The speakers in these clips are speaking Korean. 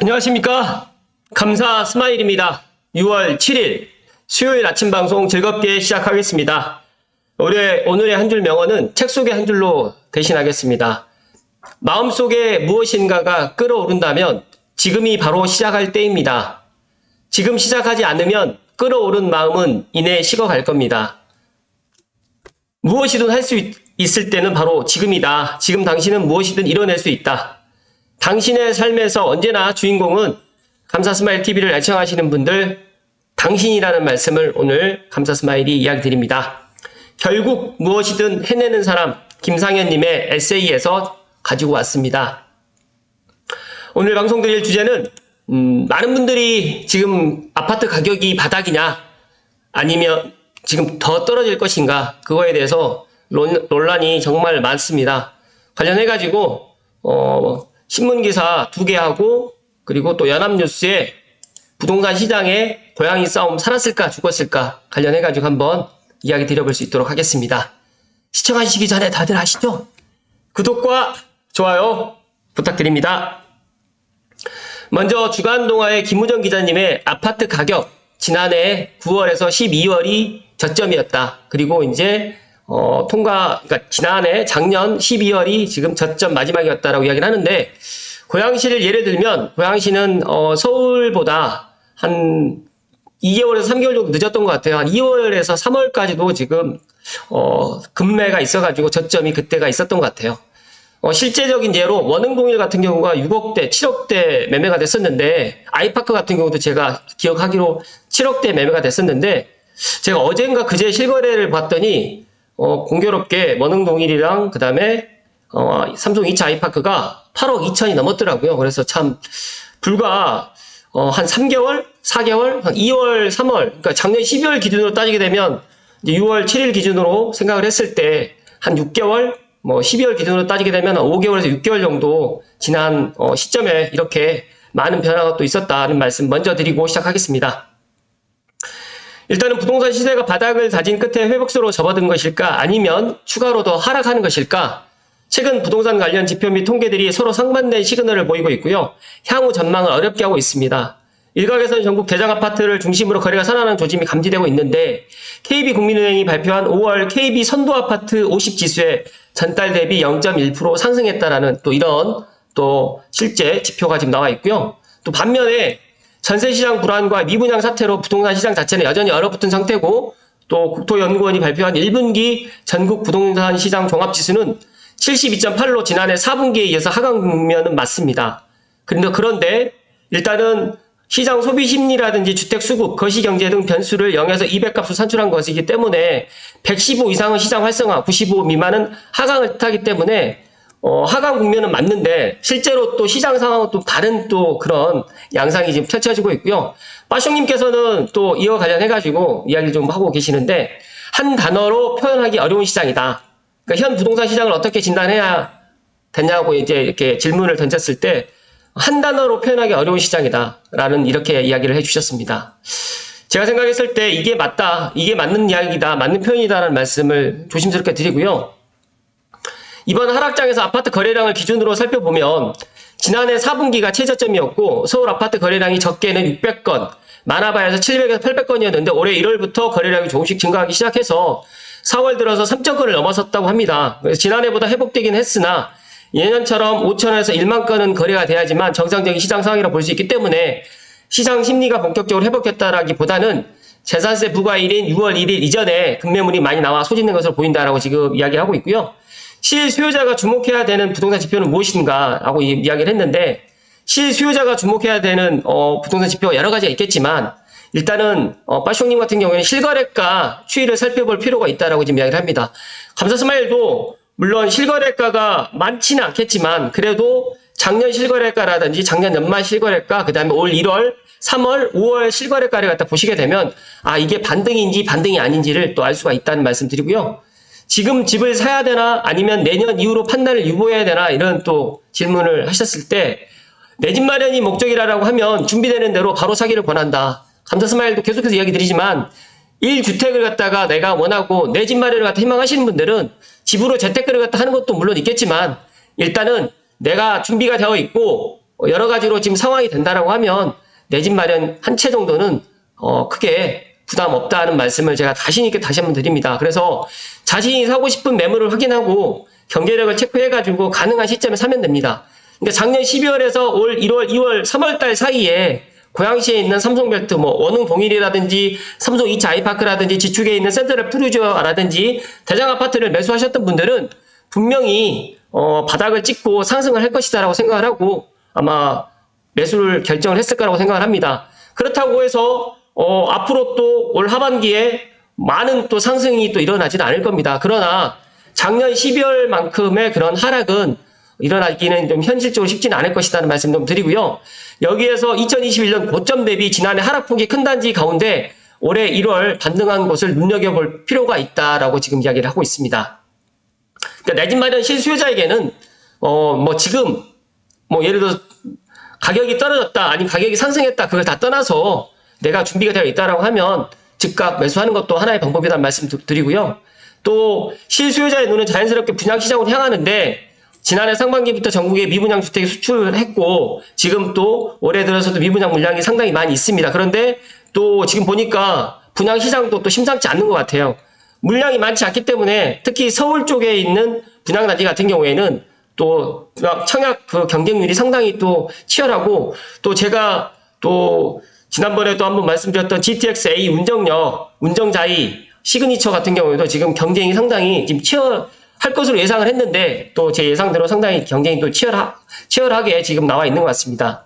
안녕하십니까. 감사 스마일입니다. 6월 7일 수요일 아침 방송 즐겁게 시작하겠습니다. 올해, 오늘의 한 줄 명언은 책 속의 한 줄로 대신하겠습니다. 마음속에 무엇인가가 끓어오른다면 지금이 바로 시작할 때입니다. 지금 시작하지 않으면 끓어오른 마음은 이내 식어갈 겁니다. 무엇이든 할 수 있을 때는 바로 지금이다. 지금 당신은 무엇이든 이뤄낼 수 있다. 당신의 삶에서 언제나 주인공은 감사 스마일 TV를 애청하시는 분들 당신이라는 말씀을 오늘 감사 스마일이 이야기 드립니다. 결국 무엇이든 해내는 사람 김상현님의 에세이에서 가지고 왔습니다. 오늘 방송 드릴 주제는 음, 많은 분들이 지금 아파트 가격이 바닥이냐 아니면 지금 더 떨어질 것인가 그거에 대해서 논, 논란이 정말 많습니다. 관련해 가지고 어, 신문 기사 두 개 하고 그리고 또 연합뉴스에 부동산 시장에 고양이 싸움 살았을까 죽었을까 관련해 가지고 한번 이야기 드려볼 수 있도록 하겠습니다. 시청하시기 전에 다들 아시죠? 구독과 좋아요 부탁드립니다. 먼저 주간동화의 김우정 기자님의 아파트 가격 지난해 9월에서 12월이 저점이었다. 그리고 이제 어, 통과 그러니까 지난해 작년 12월이 지금 저점 마지막이었다라고 이야기를 하는데 고양시를 예를 들면 고양시는 어, 서울보다 한 2개월에서 3개월 정도 늦었던 것 같아요. 한 2월에서 3월까지도 지금 어, 금매가 있어가지고 저점이 그때가 있었던 것 같아요. 어, 실제적인 예로 원흥동일 같은 경우가 6억대, 7억대 매매가 됐었는데 아이파크 같은 경우도 제가 기억하기로 7억대 매매가 됐었는데 제가 어젠가 그제 실거래를 봤더니 어, 공교롭게 원흥동일이랑 그 다음에 어, 삼성 2차 아이파크가 8억 2천이 넘었더라고요. 그래서 참 불과 어, 한 3개월, 4개월, 한 2월, 3월, 그러니까 작년 12월 기준으로 따지게 되면 이제 6월 7일 기준으로 생각을 했을 때 한 6개월, 뭐 12월 기준으로 따지게 되면 한 5개월에서 6개월 정도 지난 어, 시점에 이렇게 많은 변화가 또 있었다는 말씀 먼저 드리고 시작하겠습니다. 일단은 부동산 시세가 바닥을 다진 끝에 회복세로 접어든 것일까 아니면 추가로 더 하락하는 것일까 최근 부동산 관련 지표 및 통계들이 서로 상반된 시그널을 보이고 있고요. 향후 전망을 어렵게 하고 있습니다. 일각에서는 전국 대장 아파트를 중심으로 거래가 살아나는 조짐이 감지되고 있는데 KB국민은행이 발표한 5월 KB 선도 아파트 50 지수에 전달 대비 0.1% 상승했다라는 또 이런 또 실제 지표가 지금 나와 있고요. 또 반면에 전세 시장 불안과 미분양 사태로 부동산 시장 자체는 여전히 얼어붙은 상태고 또 국토연구원이 발표한 1분기 전국 부동산 시장 종합지수는 72.8로 지난해 4분기에 이어서 하강 국면은 맞습니다. 그런데 그런데 일단은 시장 소비 심리라든지 주택 수급, 거시 경제 등 변수를 0에서 200 값으로 산출한 것이기 때문에 115 이상은 시장 활성화, 95 미만은 하강을 타기 때문에 어, 하강 국면은 맞는데 실제로 또 시장 상황은 또 다른 또 그런 양상이 지금 펼쳐지고 있고요. 빠숑님께서는 또 이와 관련해가지고 이야기를 좀 하고 계시는데 한 단어로 표현하기 어려운 시장이다. 그러니까 현 부동산 시장을 어떻게 진단해야 되냐고 이제 이렇게 질문을 던졌을 때 한 단어로 표현하기 어려운 시장이다라는 이렇게 이야기를 해주셨습니다. 제가 생각했을 때 이게 맞다, 이게 맞는 이야기다, 맞는 표현이다라는 말씀을 조심스럽게 드리고요. 이번 하락장에서 아파트 거래량을 기준으로 살펴보면 지난해 4분기가 최저점이었고 서울 아파트 거래량이 적게는 600건, 많아봐야 700에서 800건이었는데 올해 1월부터 거래량이 조금씩 증가하기 시작해서 4월 들어서 3천 건을 넘어섰다고 합니다. 지난해보다 회복되긴 했으나 예년처럼 5천에서 1만 건은 거래가 돼야지만 정상적인 시장 상황이라 볼 수 있기 때문에 시장 심리가 본격적으로 회복했다라기보다는 재산세 부과일인 6월 1일 이전에 급매물이 많이 나와 소진된 것으로 보인다라고 지금 이야기하고 있고요. 실수요자가 주목해야 되는 부동산 지표는 무엇인가 라고 이- 이야기를 했는데 실수요자가 주목해야 되는 어, 부동산 지표가 여러 가지가 있겠지만 일단은 어, 빠숑님 같은 경우에는 실거래가 추이를 살펴볼 필요가 있다라고 지금 이야기를 합니다. 감사 스마일도 물론 실거래가가 많지는 않겠지만 그래도 작년 실거래가라든지 작년 연말 실거래가 그다음에 올 1월, 3월, 5월 실거래가를 갖다 보시게 되면 아 이게 반등인지 반등이 아닌지를 또 알 수가 있다는 말씀드리고요. 지금 집을 사야 되나 아니면 내년 이후로 판단을 유보해야 되나 이런 또 질문을 하셨을 때 내 집 마련이 목적이라고 하면 준비되는 대로 바로 사기를 권한다. 감사 스마일도 계속해서 이야기 드리지만 1주택을 갖다가 내가 원하고 내 집 마련을 갖다 희망하시는 분들은 집으로 재테크를 갖다 하는 것도 물론 있겠지만 일단은 내가 준비가 되어 있고 어, 여러 가지로 지금 상황이 된다라고 하면 내 집 마련 한 채 정도는 어, 크게 부담 없다는 말씀을 제가 자신 있게 다시 한번 드립니다. 그래서 자신이 사고 싶은 매물을 확인하고 경제력을 체크해가지고 가능한 시점에 사면 됩니다. 그러니까 작년 12월에서 올 1월, 2월, 3월 달 사이에 고양시에 있는 삼성벨트, 뭐 원흥 동일이라든지 삼성 2차 아이파크라든지 지축에 있는 센트럴 푸르주어라든지 대장 아파트를 매수하셨던 분들은 분명히 어, 바닥을 찍고 상승을 할 것이다라고 생각을 하고 아마 매수를 결정을 했을 거라고 생각을 합니다. 그렇다고 해서 어, 앞으로 또 올 하반기에 많은 또 상승이 또 일어나지는 않을 겁니다. 그러나 작년 12월만큼의 그런 하락은 일어나기는 좀 현실적으로 쉽지는 않을 것이라는 말씀 좀 드리고요. 여기에서 2021년 고점 대비 지난해 하락폭이 큰 단지 가운데 올해 1월 반등한 것을 눈여겨볼 필요가 있다라고 지금 이야기를 하고 있습니다. 그러니까 내 집 마련 실수요자에게는 어 뭐 지금 뭐 예를 들어 가격이 떨어졌다 아니면 가격이 상승했다 그걸 다 떠나서 내가 준비가 되어 있다라고 하면 즉각 매수하는 것도 하나의 방법이라는 말씀 드- 드리고요. 또 실수요자의 눈은 자연스럽게 분양시장으로 향하는데 지난해 상반기부터 전국에 미분양 주택이 수출했고 지금 또 올해 들어서도 미분양 물량이 상당히 많이 있습니다. 그런데 또 지금 보니까 분양 시장도 또 심상치 않는 것 같아요. 물량이 많지 않기 때문에 특히 서울 쪽에 있는 분양단지 같은 경우에는 또 청약 그 경쟁률이 상당히 또 치열하고 또 제가 또 지난번에도 한번 말씀드렸던 GTX-A 운정력, 운정자이, 시그니처 같은 경우에도 지금 경쟁이 상당히 지금 치열할 것으로 예상을 했는데 또 제 예상대로 상당히 경쟁이 또 치열하, 치열하게 지금 나와 있는 것 같습니다.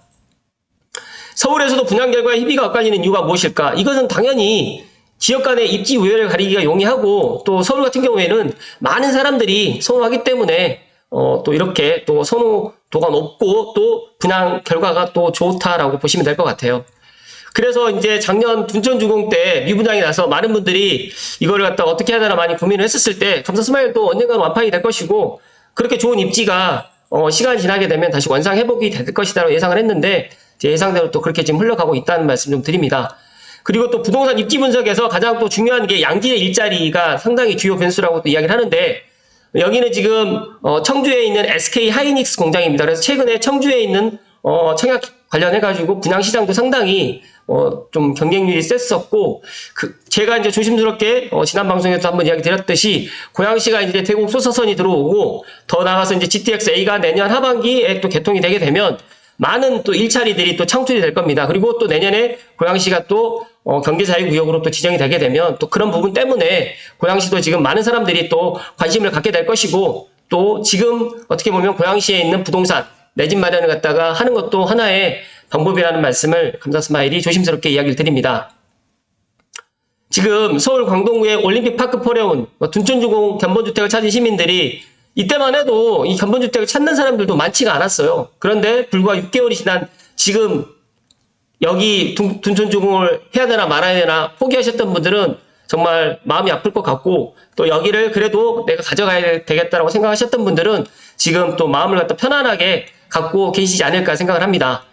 서울에서도 분양 결과에 희비가 엇갈리는 이유가 무엇일까? 이것은 당연히 지역 간의 입지 우열을 가리기가 용이하고 또 서울 같은 경우에는 많은 사람들이 선호하기 때문에 어, 또 이렇게 또 선호도가 높고 또 분양 결과가 또 좋다라고 보시면 될 것 같아요. 그래서 이제 작년 둔촌주공 때 미분양이 나서 많은 분들이 이거를 갖다 어떻게 해야 되나 많이 고민을 했었을 때 감사 스마일도 언젠가는 완판이 될 것이고 그렇게 좋은 입지가 어, 시간이 지나게 되면 다시 원상 회복이 될 것이다라고 예상을 했는데 제 예상대로 또 그렇게 지금 흘러가고 있다는 말씀 좀 드립니다. 그리고 또 부동산 입지 분석에서 가장 또 중요한 게 양질의 일자리가 상당히 주요 변수라고 또 이야기를 하는데 여기는 지금 어, 청주에 있는 SK 하이닉스 공장입니다. 그래서 최근에 청주에 있는 어, 청약 관련해 가지고 분양 시장도 상당히 어, 좀 경쟁률이 셌었고 그 제가 이제 조심스럽게 어, 지난 방송에서 한번 이야기 드렸듯이 고양시가 이제 대곡 소서선이 들어오고 더 나아가서 이제 GTX A가 내년 하반기에 또 개통이 되게 되면 많은 또 일자리들이 또 창출이 될 겁니다. 그리고 또 내년에 고양시가 또 어, 경제자유구역으로 또 지정이 되게 되면 또 그런 부분 때문에 고양시도 지금 많은 사람들이 또 관심을 갖게 될 것이고 또 지금 어떻게 보면 고양시에 있는 부동산 내 집 마련을 갖다가 하는 것도 하나의 방법이라는 말씀을 감사 스마일이 조심스럽게 이야기를 드립니다. 지금 서울 광동구의 올림픽 파크 포레온 뭐 둔촌주공 견본주택을 찾은 시민들이 이때만 해도 이 견본주택을 찾는 사람들도 많지가 않았어요. 그런데 불과 6개월이 지난 지금 여기 둔- 둔촌주공을 해야 되나 말아야 되나 포기하셨던 분들은 정말 마음이 아플 것 같고 또 여기를 그래도 내가 가져가야 되겠다라고 생각하셨던 분들은 지금 또 마음을 갖다 편안하게 갖고 계시지 않을까 생각을 합니다.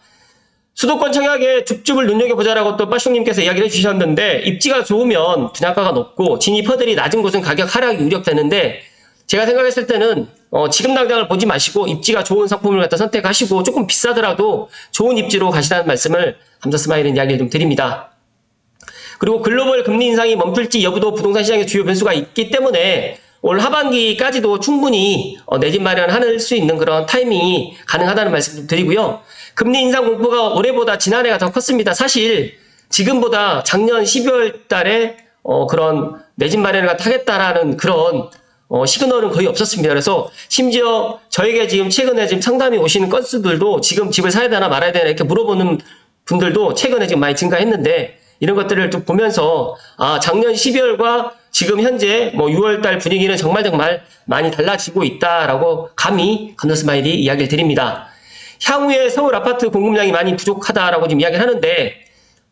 수도권 청약에 줍줍을 눈여겨보자라고 또 빠숑님께서 이야기를 해주셨는데 입지가 좋으면 분양가가 높고 진입허들이 낮은 곳은 가격 하락이 우려되는데 제가 생각했을 때는 어, 지금 당장을 보지 마시고 입지가 좋은 상품을 갖다 선택하시고 조금 비싸더라도 좋은 입지로 가시라는 말씀을 감사 스마일은 이야기를 좀 드립니다. 그리고 글로벌 금리 인상이 멈출지 여부도 부동산 시장의 주요 변수가 있기 때문에 올 하반기까지도 충분히 어, 내집 마련할 수 있는 그런 타이밍이 가능하다는 말씀 좀 드리고요. 금리 인상 공포가 올해보다 지난해가 더 컸습니다. 사실 지금보다 작년 12월 달에 어, 그런 내 집 마련을 하겠다라는 그런 어, 시그널은 거의 없었습니다. 그래서 심지어 저에게 지금 최근에 지금 상담이 오시는 건수들도 지금 집을 사야 되나 말아야 되나 이렇게 물어보는 분들도 최근에 지금 많이 증가했는데 이런 것들을 좀 보면서 아 작년 12월과 지금 현재 뭐 6월 달 분위기는 정말 정말 많이 달라지고 있다라고 감히 감사 스마일이 이야기를 드립니다. 향후에 서울 아파트 공급량이 많이 부족하다라고 지금 이야기를 하는데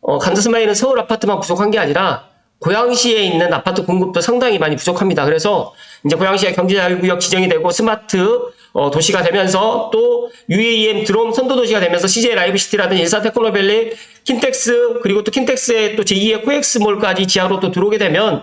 어, 감사 스마일은 서울 아파트만 부족한 게 아니라 고양시에 있는 아파트 공급도 상당히 많이 부족합니다. 그래서 이제 고양시가 경제자유구역 지정이 되고 스마트 어, 도시가 되면서 또 UAM 드롬 선도 도시가 되면서 CJ 라이브시티라든지 일산 테크노밸리, 킨텍스 그리고 또 킨텍스의 또 제2의 코엑스몰까지 지하로 또 들어오게 되면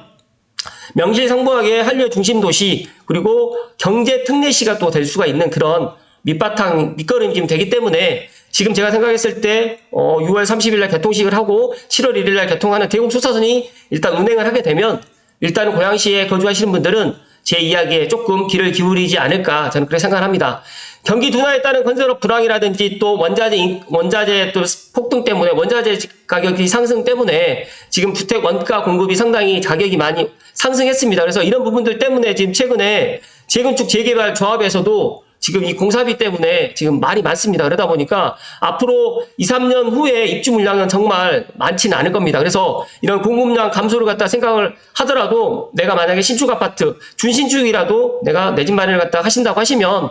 명실상부하게 한류 중심 도시 그리고 경제 특례시가 또 될 수가 있는 그런 밑바탕 밑거름이 되기 때문에 지금 제가 생각했을 때 어, 6월 30일 날 개통식을 하고 7월 1일 날 개통하는 대공 수사선이 일단 운행을 하게 되면 일단은 고양시에 거주하시는 분들은 제 이야기에 조금 귀를 기울이지 않을까 저는 그렇게 생각합니다. 경기 둔화에 따른 건설업 불황이라든지 또 원자재 인- 원자재 또 폭등 때문에 원자재 가격이 상승 때문에 지금 주택 원가 공급이 상당히 가격이 많이 상승했습니다. 그래서 이런 부분들 때문에 지금 최근에 재건축 재개발 조합에서도 지금 이 공사비 때문에 지금 말이 많습니다. 그러다 보니까 앞으로 2, 3년 후에 입주 물량은 정말 많지는 않을 겁니다. 그래서 이런 공급량 감소를 갖다 생각을 하더라도 내가 만약에 신축 아파트, 준신축이라도 내가 내 집 마련을 갖다 하신다고 하시면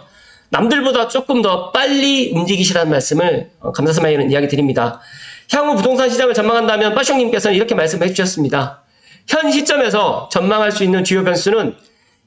남들보다 조금 더 빨리 움직이시라는 말씀을 어, 감사스마일은 이야기 드립니다. 향후 부동산 시장을 전망한다면 빠숑님께서는 이렇게 말씀해 주셨습니다. 현 시점에서 전망할 수 있는 주요 변수는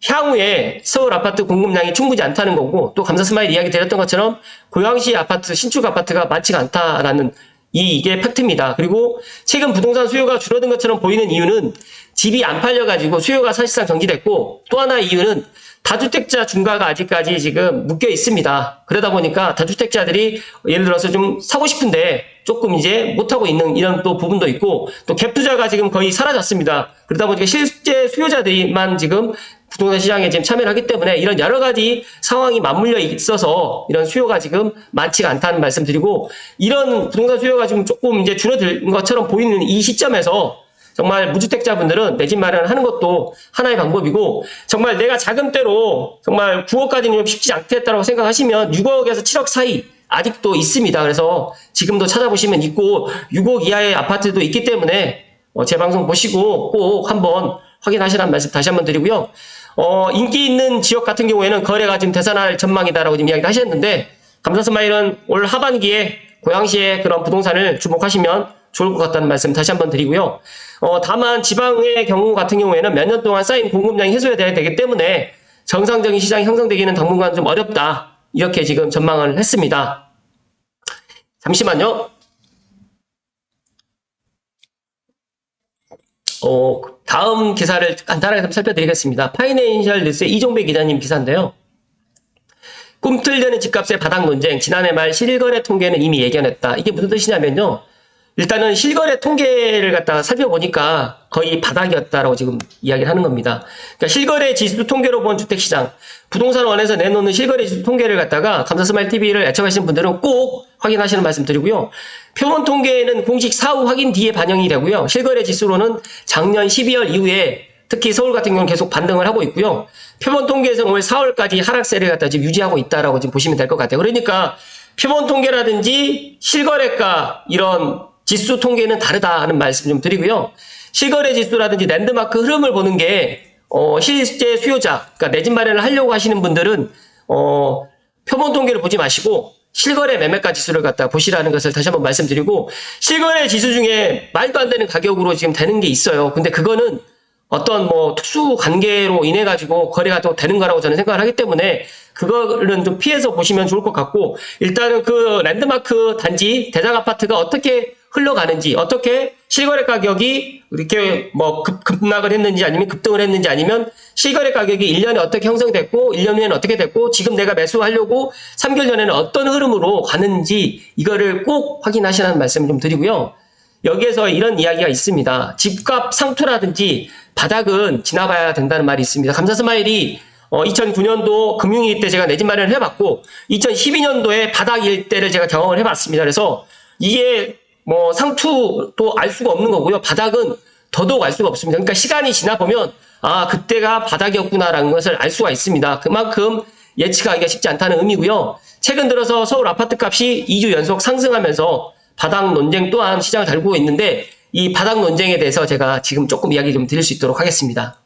향후에 서울 아파트 공급량이 충분히 않다는 거고 또 감사 스마일 이야기 드렸던 것처럼 고양시 아파트 신축 아파트가 많지가 않다라는 이 이게 팩트입니다. 그리고 최근 부동산 수요가 줄어든 것처럼 보이는 이유는 집이 안 팔려가지고 수요가 사실상 정지됐고 또 하나 이유는 다주택자 중과가 아직까지 지금 묶여 있습니다. 그러다 보니까 다주택자들이 예를 들어서 좀 사고 싶은데 조금 이제 못하고 있는 이런 또 부분도 있고 또 갭 투자가 지금 거의 사라졌습니다. 그러다 보니까 실제 수요자들이만 지금 부동산 시장에 지금 참여를 하기 때문에 이런 여러 가지 상황이 맞물려 있어서 이런 수요가 지금 많지가 않다는 말씀 드리고 이런 부동산 수요가 지금 조금 이제 줄어든 것처럼 보이는 이 시점에서 정말 무주택자분들은 내 집 마련을 하는 것도 하나의 방법이고 정말 내가 자금대로 정말 9억까지는 쉽지 않겠다고 생각하시면 6억에서 7억 사이 아직도 있습니다. 그래서 지금도 찾아보시면 있고 6억 이하의 아파트도 있기 때문에 어, 제 방송 보시고 꼭 한번 확인하시라는 말씀 다시 한번 드리고요. 어, 인기 있는 지역 같은 경우에는 거래가 지금 대산할 전망이다라고 지금 이야기를 하셨는데 감사스마일은 올 하반기에 고양시의 그런 부동산을 주목하시면 좋을 것 같다는 말씀 다시 한번 드리고요. 어, 다만 지방의 경우 같은 경우에는 몇 년 동안 쌓인 공급량이 해소돼야 되기 때문에 정상적인 시장이 형성되기는 당분간 좀 어렵다. 이렇게 지금 전망을 했습니다. 잠시만요. 어, 다음 기사를 간단하게 좀 살펴드리겠습니다. 파이낸셜 뉴스의 이종배 기자님 기사인데요. 꿈틀대는 집값의 바닥 논쟁, 지난해 말 실거래 통계는 이미 예견했다. 이게 무슨 뜻이냐면요. 일단은 실거래 통계를 갖다가 살펴보니까 거의 바닥이었다라고 지금 이야기를 하는 겁니다. 그러니까 실거래 지수 통계로 본 주택시장, 부동산원에서 내놓는 실거래 지수 통계를 갖다가 감사스마일 TV를 애청하시는 분들은 꼭 확인하시는 말씀 드리고요. 표본 통계는 공식 사후 확인 뒤에 반영이 되고요. 실거래 지수로는 작년 12월 이후에 특히 서울 같은 경우는 계속 반등을 하고 있고요. 표본 통계에서 올 4월까지 하락세를 갖다 지금 유지하고 있다라고 지금 보시면 될 것 같아요. 그러니까 표본 통계라든지 실거래가 이런 지수 통계는 다르다는 말씀 좀 드리고요. 실거래 지수라든지 랜드마크 흐름을 보는 게 어, 실제 수요자, 그러니까 내 집 마련을 하려고 하시는 분들은 어, 표본 통계를 보지 마시고 실거래 매매가 지수를 갖다 보시라는 것을 다시 한번 말씀드리고 실거래 지수 중에 말도 안 되는 가격으로 지금 되는 게 있어요. 근데 그거는 어떤 뭐 특수 관계로 인해 가지고 거래가 또 되는 거라고 저는 생각을 하기 때문에 그거는 좀 피해서 보시면 좋을 것 같고 일단은 그 랜드마크 단지 대장 아파트가 어떻게 흘러가는지 어떻게 실거래 가격이 이렇게 뭐 급, 급락을 했는지 아니면 급등을 했는지 아니면 실거래 가격이 1년에 어떻게 형성됐고 1년 후에는 어떻게 됐고 지금 내가 매수하려고 3개월 전에는 어떤 흐름으로 가는지 이거를 꼭 확인하시라는 말씀 좀 드리고요. 여기에서 이런 이야기가 있습니다. 집값 상투라든지 바닥은 지나봐야 된다는 말이 있습니다. 감사 스마일이 어, 2009년도 금융위기 때 제가 내 집 마련을 해봤고 2012년도에 바닥일 때를 제가 경험을 해봤습니다. 그래서 이게 뭐 상투도 알 수가 없는 거고요. 바닥은 더더욱 알 수가 없습니다. 그러니까 시간이 지나 보면 아 그때가 바닥이었구나라는 것을 알 수가 있습니다. 그만큼 예측하기가 쉽지 않다는 의미고요. 최근 들어서 서울 아파트 값이 2주 연속 상승하면서 바닥 논쟁 또한 시장을 달구고 있는데 이 바닥 논쟁에 대해서 제가 지금 조금 이야기 좀 드릴 수 있도록 하겠습니다.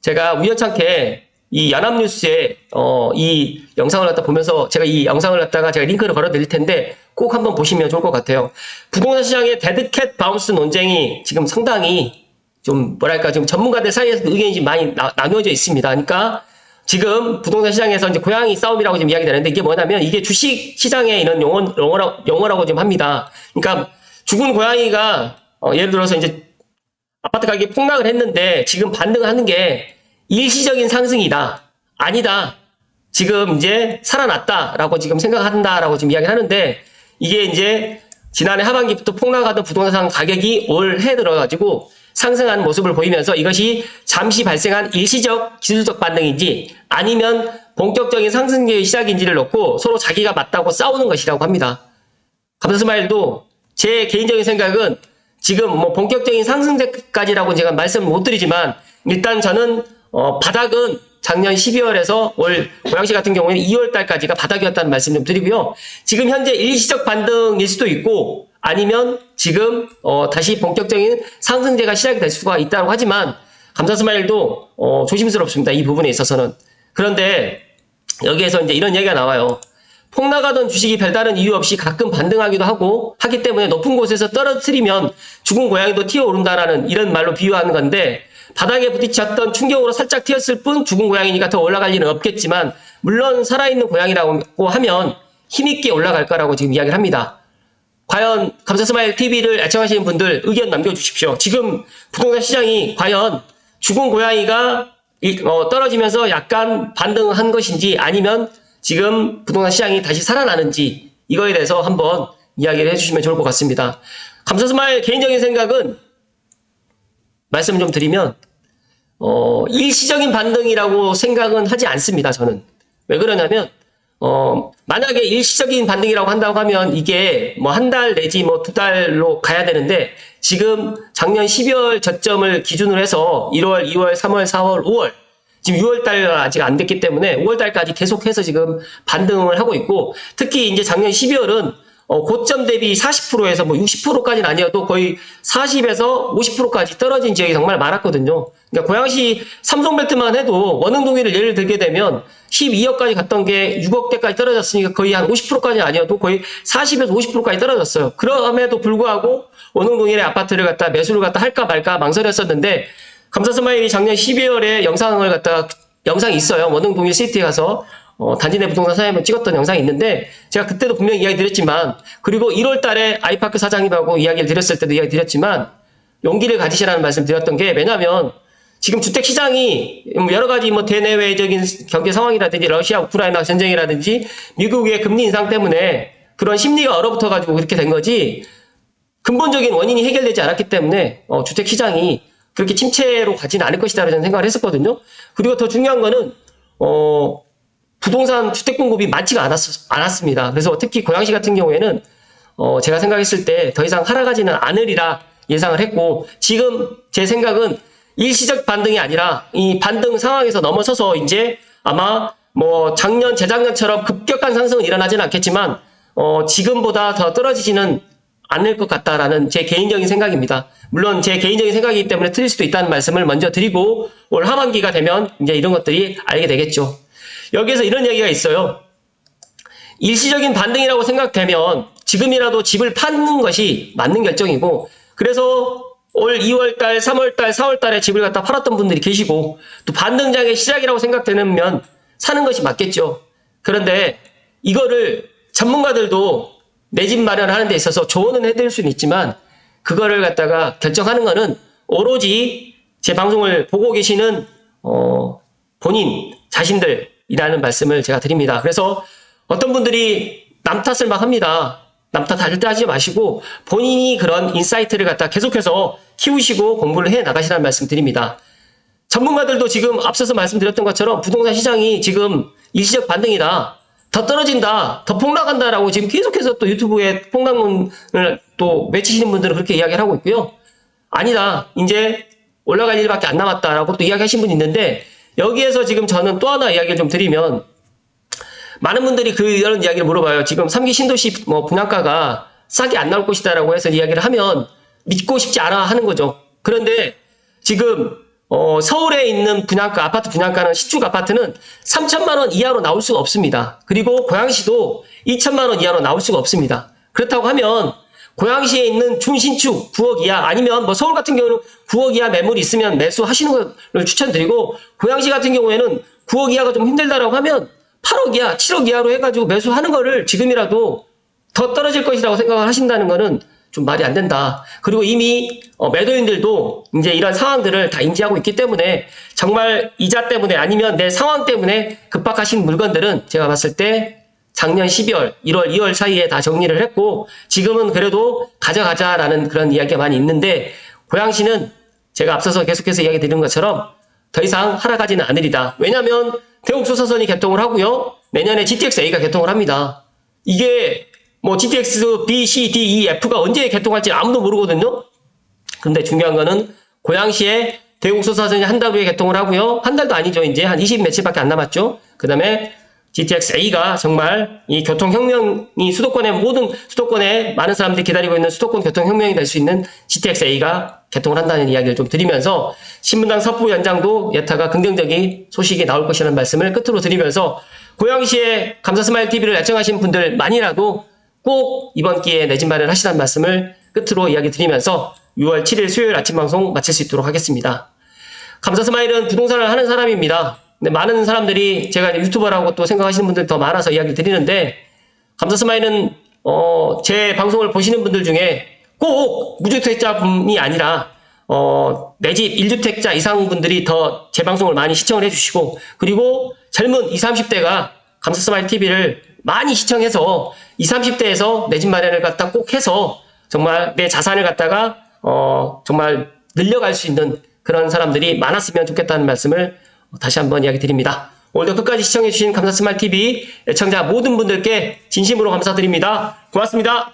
제가 우연찮게 이 연합뉴스에 어, 이 영상을 갖다 보면서 제가 이 영상을 갖다가 제가 링크를 걸어 드릴 텐데 꼭 한번 보시면 좋을 것 같아요. 부동산 시장의 데드캣 바운스 논쟁이 지금 상당히 좀 뭐랄까 지금 전문가들 사이에서 의견이 좀 많이 나, 나뉘어져 있습니다. 그러니까 지금 부동산 시장에서 이제 고양이 싸움이라고 지금 이야기되는데 이게 뭐냐면 이게 주식 시장의 이런 용어, 용어라고, 용어라고 지금 합니다. 그러니까 죽은 고양이가 어, 예를 들어서 이제 아파트 가격이 폭락을 했는데 지금 반등하는 게 일시적인 상승이다. 아니다. 지금 이제 살아났다라고 지금 생각한다라고 지금 이야기를 하는데 이게 이제 지난해 하반기부터 폭락하던 부동산 가격이 올해 들어가지고 상승한 모습을 보이면서 이것이 잠시 발생한 일시적 기술적 반등인지 아니면 본격적인 상승기의 시작인지를 놓고 서로 자기가 맞다고 싸우는 것이라고 합니다. 감사스마일도 제 개인적인 생각은 지금 뭐 본격적인 상승세까지라고 제가 말씀을 못 드리지만 일단 저는 어, 바닥은 작년 12월에서 올 고양시 같은 경우에는 2월 달까지가 바닥이었다는 말씀 좀 드리고요. 지금 현재 일시적 반등일 수도 있고 아니면 지금 어, 다시 본격적인 상승세가 시작이 될 수가 있다고 하지만 감사스마일도 어, 조심스럽습니다. 이 부분에 있어서는. 그런데 여기에서 이제 이런 얘기가 나와요. 폭락하던 주식이 별다른 이유 없이 가끔 반등하기도 하고 하기 때문에 높은 곳에서 떨어뜨리면 죽은 고양이도 튀어오른다라는 이런 말로 비유하는 건데 바닥에 부딪혔던 충격으로 살짝 튀었을 뿐 죽은 고양이니까 더 올라갈 일은 없겠지만 물론 살아있는 고양이라고 하면 힘있게 올라갈 거라고 지금 이야기를 합니다. 과연 감사스마일 TV를 애청하시는 분들 의견 남겨주십시오. 지금 부동산 시장이 과연 죽은 고양이가 이- 어, 떨어지면서 약간 반등한 것인지 아니면 지금 부동산 시장이 다시 살아나는지 이거에 대해서 한번 이야기를 해주시면 좋을 것 같습니다. 감사스마일 개인적인 생각은 말씀 좀 드리면 어, 일시적인 반등이라고 생각은 하지 않습니다. 저는 왜 그러냐면 어, 만약에 일시적인 반등이라고 한다고 하면 이게 뭐 한 달 내지 뭐 두 달로 가야 되는데 지금 작년 12월 저점을 기준으로 해서 1월, 2월, 3월, 4월, 5월 지금 6월 달 아직 안 됐기 때문에 5월 달까지 계속해서 지금 반등을 하고 있고 특히 이제 작년 12월은 어, 고점 대비 40%에서 뭐 60%까지는 아니어도 거의 40에서 50%까지 떨어진 지역이 정말 많았거든요. 그러니까 고양시 삼성벨트만 해도 원흥동위를 예를 들게 되면 12억까지 갔던 게 6억대까지 떨어졌으니까 거의 한 50%까지 아니어도 거의 40에서 50%까지 떨어졌어요. 그럼에도 불구하고 원흥 동일의 아파트를 갖다 매수를 갖다 할까 말까 망설였었는데 감사스마일이 작년 12월에 영상을 갖다 영상이 있어요. 원흥 동일 시티에 가서 어, 단지 내 부동산 사장님을 찍었던 영상이 있는데 제가 그때도 분명히 이야기 드렸지만 그리고 1월 달에 아이파크 사장님하고 이야기를 드렸을 때도 이야기 드렸지만 용기를 가지시라는 말씀 드렸던 게 왜냐하면 지금 주택 시장이 뭐 여러 가지 뭐 대내외적인 경제 상황이라든지 러시아 우크라이나 전쟁이라든지 미국의 금리 인상 때문에 그런 심리가 얼어붙어 가지고 그렇게 된 거지 근본적인 원인이 해결되지 않았기 때문에 어, 주택 시장이 그렇게 침체로 가지는 않을 것이다 라는 저는 생각을 했었거든요. 그리고 더 중요한 거는 어, 부동산 주택 공급이 많지가 않았, 않았습니다. 그래서 특히 고양시 같은 경우에는 어, 제가 생각했을 때 더 이상 하락하지는 않으리라 예상을 했고 지금 제 생각은 일시적 반등이 아니라 이 반등 상황에서 넘어서서 이제 아마 뭐 작년 재작년처럼 급격한 상승은 일어나지는 않겠지만 어, 지금보다 더 떨어지지는 않을 것 같다라는 제 개인적인 생각입니다. 물론 제 개인적인 생각이기 때문에 틀릴 수도 있다는 말씀을 먼저 드리고 올 하반기가 되면 이제 이런 것들이 알게 되겠죠. 여기에서 이런 얘기가 있어요. 일시적인 반등이라고 생각되면 지금이라도 집을 파는 것이 맞는 결정이고 그래서 올 2월달, 3월달, 4월달에 집을 갖다 팔았던 분들이 계시고 또 반등장의 시작이라고 생각되면 사는 것이 맞겠죠. 그런데 이거를 전문가들도 내 집 마련하는 데 있어서 조언은 해드릴 수는 있지만 그거를 갖다가 결정하는 거는 오로지 제 방송을 보고 계시는 어, 본인 자신들 이라는 말씀을 제가 드립니다. 그래서 어떤 분들이 남 탓을 막 합니다. 남탓 절대 하지 마시고 본인이 그런 인사이트를 갖다 계속해서 키우시고 공부를 해 나가시라는 말씀 드립니다. 전문가들도 지금 앞서서 말씀드렸던 것처럼 부동산 시장이 지금 일시적 반등이다. 더 떨어진다. 더 폭락한다라고 지금 계속해서 또 유튜브에 폭락론을 또 외치시는 분들은 그렇게 이야기를 하고 있고요. 아니다. 이제 올라갈 일밖에 안 남았다라고 또 이야기하신 분이 있는데 여기에서 지금 저는 또 하나 이야기를 좀 드리면 많은 분들이 그 이런 이야기를 물어봐요. 지금 3기 신도시 뭐 분양가가 싸게 안 나올 것이다라고 해서 이야기를 하면 믿고 싶지 않아 하는 거죠. 그런데 지금 어, 서울에 있는 분양가 아파트 분양가는 신축 아파트는 3천만 원 이하로 나올 수가 없습니다. 그리고 고양시도 2천만 원 이하로 나올 수가 없습니다. 그렇다고 하면 고양시에 있는 중신축 9억 이하 아니면 뭐 서울 같은 경우는 9억 이하 매물이 있으면 매수하시는 걸 추천드리고 고양시 같은 경우에는 9억 이하가 좀 힘들다라고 하면 8억 이하, 7억 이하로 해가지고 매수하는 거를 지금이라도 더 떨어질 것이라고 생각을 하신다는 거는 좀 말이 안 된다. 그리고 이미 어, 매도인들도 이제 이런 상황들을 다 인지하고 있기 때문에 정말 이자 때문에 아니면 내 상황 때문에 급박하신 물건들은 제가 봤을 때 작년 12월, 1월, 2월 사이에 다 정리를 했고 지금은 그래도 가져가자라는 그런 이야기가 많이 있는데 고양시는 제가 앞서서 계속해서 이야기 드린 것처럼 더 이상 하락하지는 않으리다. 왜냐하면 대옥수사선이 개통을 하고요. 내년에 GTX-A가 개통을 합니다. 이게 뭐 GTX B, C, D, E, F가 언제 개통할지 아무도 모르거든요. 근데 중요한 거는 고양시에 대국수사선이 한 달 후에 개통을 하고요. 한 달도 아니죠. 이제 한 20 며칠밖에 안 남았죠. 그 다음에 GTX-A가 정말 이 교통혁명이 수도권의 모든 수도권에 많은 사람들이 기다리고 있는 수도권 교통혁명이 될 수 있는 GTX-A가 개통을 한다는 이야기를 좀 드리면서 신문당 서부 연장도 여타가 긍정적인 소식이 나올 것이라는 말씀을 끝으로 드리면서 고양시에 감사스마일 TV를 애청하신 분들만이라도 꼭 이번 기회에 내 집 마련 하시라는 말씀을 끝으로 이야기 드리면서 6월 7일 수요일 아침 방송 마칠 수 있도록 하겠습니다. 감사스마일은 부동산을 하는 사람입니다. 근데 많은 사람들이 제가 유튜버라고 또 생각하시는 분들이 더 많아서 이야기를 드리는데 감사스마일은 어, 제 방송을 보시는 분들 중에 꼭 무주택자분이 아니라 어, 내집 1주택자 이상 분들이 더 제 방송을 많이 시청을 해주시고 그리고 젊은 20, 30대가 감사스마일 TV를 많이 시청해서 20, 30대에서 내 집 마련을 갖다 꼭 해서 정말 내 자산을 갖다가 어, 정말 늘려갈 수 있는 그런 사람들이 많았으면 좋겠다는 말씀을 다시 한번 이야기 드립니다. 오늘도 끝까지 시청해주신 감사스마일 TV 애청자 모든 분들께 진심으로 감사드립니다. 고맙습니다.